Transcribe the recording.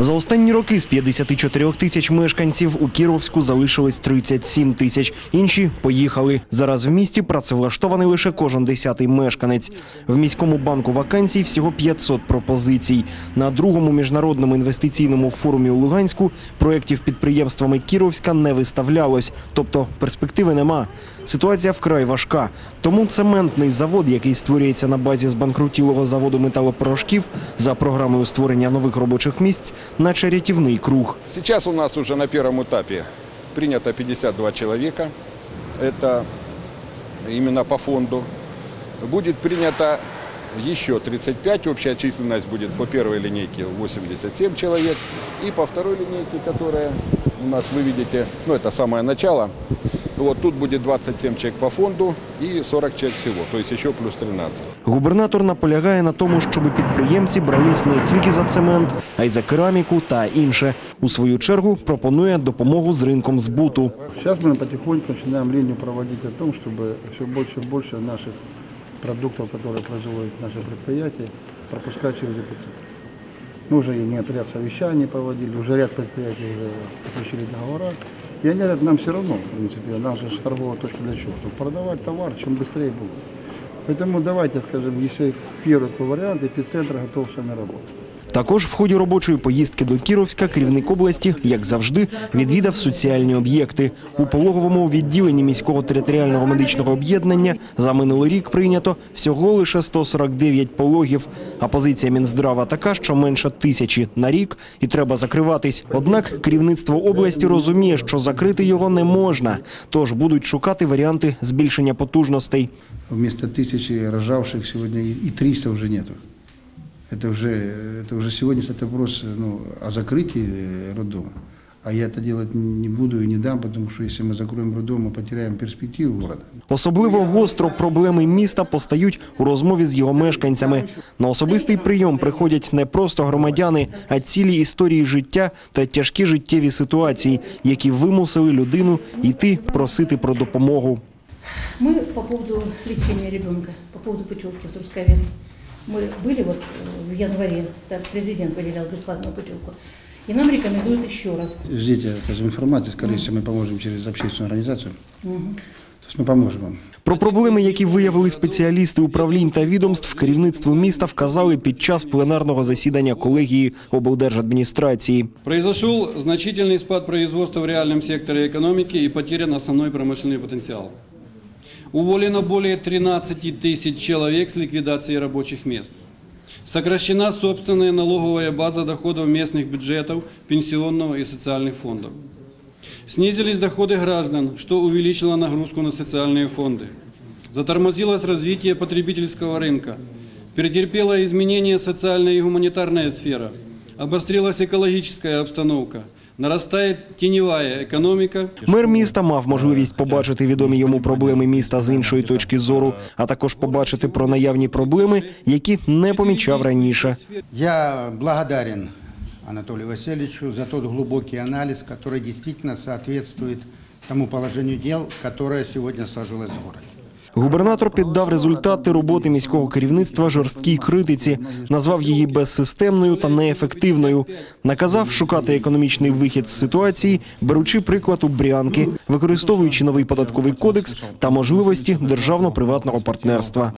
За останні роки з 54 тисяч мешканців у Кіровську залишилось 37 тисяч. Інші поїхали. Зараз в місті працевлаштований лише кожен десятий мешканець. В міському банку вакансій всього 500 пропозицій. На другому міжнародному інвестиційному форумі у Луганську проєктів підприємствами Кіровська не виставлялось, тобто перспективи нема. Ситуація вкрай важка. Тому цементний завод, який створюється на базі збанкрутілого заводу металопорошків за програмою створення нових робочих місць, наче рятівний круг. Сейчас у нас уже на первом этапе принято 52 человека. Это именно по фонду. Будет принято еще 35. Общая численность будет по первой линейке 87 человек. И по второй линейке, которая у нас, вы видите, ну это самое начало, вот тут будет 27 человек по фонду и 40 человек всего, то есть еще плюс 13. Губернатор наполягає на тому, щоб підприємці брались не тільки за цемент, а й за кераміку та інше. У свою чергу пропонує допомогу з ринком збуту. Сейчас мы потихоньку начинаем линию проводить о том, чтобы все больше и больше наших продуктов, которые производят наши предприятия, пропускать через эпицентр. Мы уже и не ряд совещаний проводили, уже ряд предприятий уже заключили договора. И они говорят, нам все равно, в принципе, наша же торговая точка для чего? Чтобы продавать товар, чем быстрее будет. Поэтому давайте, скажем, если первый такой вариант, эпицентр готов с вами работать. Також в ході робочої поїздки до Кіровська керівник області, як завжди, відвідав соціальні об'єкти. У пологовому відділенні міського територіального медичного об'єднання за минулий рік прийнято всього лише 149 пологів. А позиція Мінздрава така, що менше тисячі на рік і треба закриватись. Однак керівництво області розуміє, що закрити його не можна, тож будуть шукати варіанти збільшення потужностей. Вместо тысячи рожавших и и 300 уже нету. Это уже, это уже сегодня стоит вопрос ну, о закрытии э, роддома. А я это делать не буду и не дам, потому что если мы закроем роддом, мы потеряем перспективу города. Особливо гостро проблеми міста постають у розмові з його мешканцями. На особистий прийом приходять не просто громадяни, а цілі історії життя та тяжкі життєві ситуації, які вимусили людину йти просити про допомогу. Мы по поводу лечения ребенка, по поводу путевки в Трусковец. Мы были вот э, в январе, так президент выделял бесплатную путевку. И нам рекомендуют еще раз. Ждите скажем, информации, скорее всего, мы поможем через общественную организацию. То есть мы поможем вам. Про проблеми, які виявили спеціалісти управлінь та відомств, керівництву міста вказали під час пленарного засідання колегії облдержадміністрації. Произошел значительный спад производства в реальном секторе экономики и потерян основной промышленный потенциал. Уволено более 13 тысяч человек с ликвидацией рабочих мест. Сокращена собственная налоговая база доходов местных бюджетов, пенсионного и социальных фондов. Снизились доходы граждан, что увеличило нагрузку на социальные фонды. Затормозилось развитие потребительского рынка. Перетерпела изменения социальная и гуманитарная сфера. Обострилась экологическая обстановка. Нарастает теневая экономика. Мер міста мав можливість побачити відомі йому проблеми міста з іншої точки зору, а також побачити про наявні проблеми, які не помічав раніше. Я благодарен Анатолию Васильевичу за тот глубокий анализ, который действительно соответствует тому положению дел, которое сегодня сложилось в городе. Губернатор піддав результати роботи міського керівництва жорсткій критиці, назвав її безсистемною та неефективною. Наказав шукати економічний вихід з ситуації, беручи приклад у Брянки, використовуючи новий податковий кодекс та можливості державно-приватного партнерства.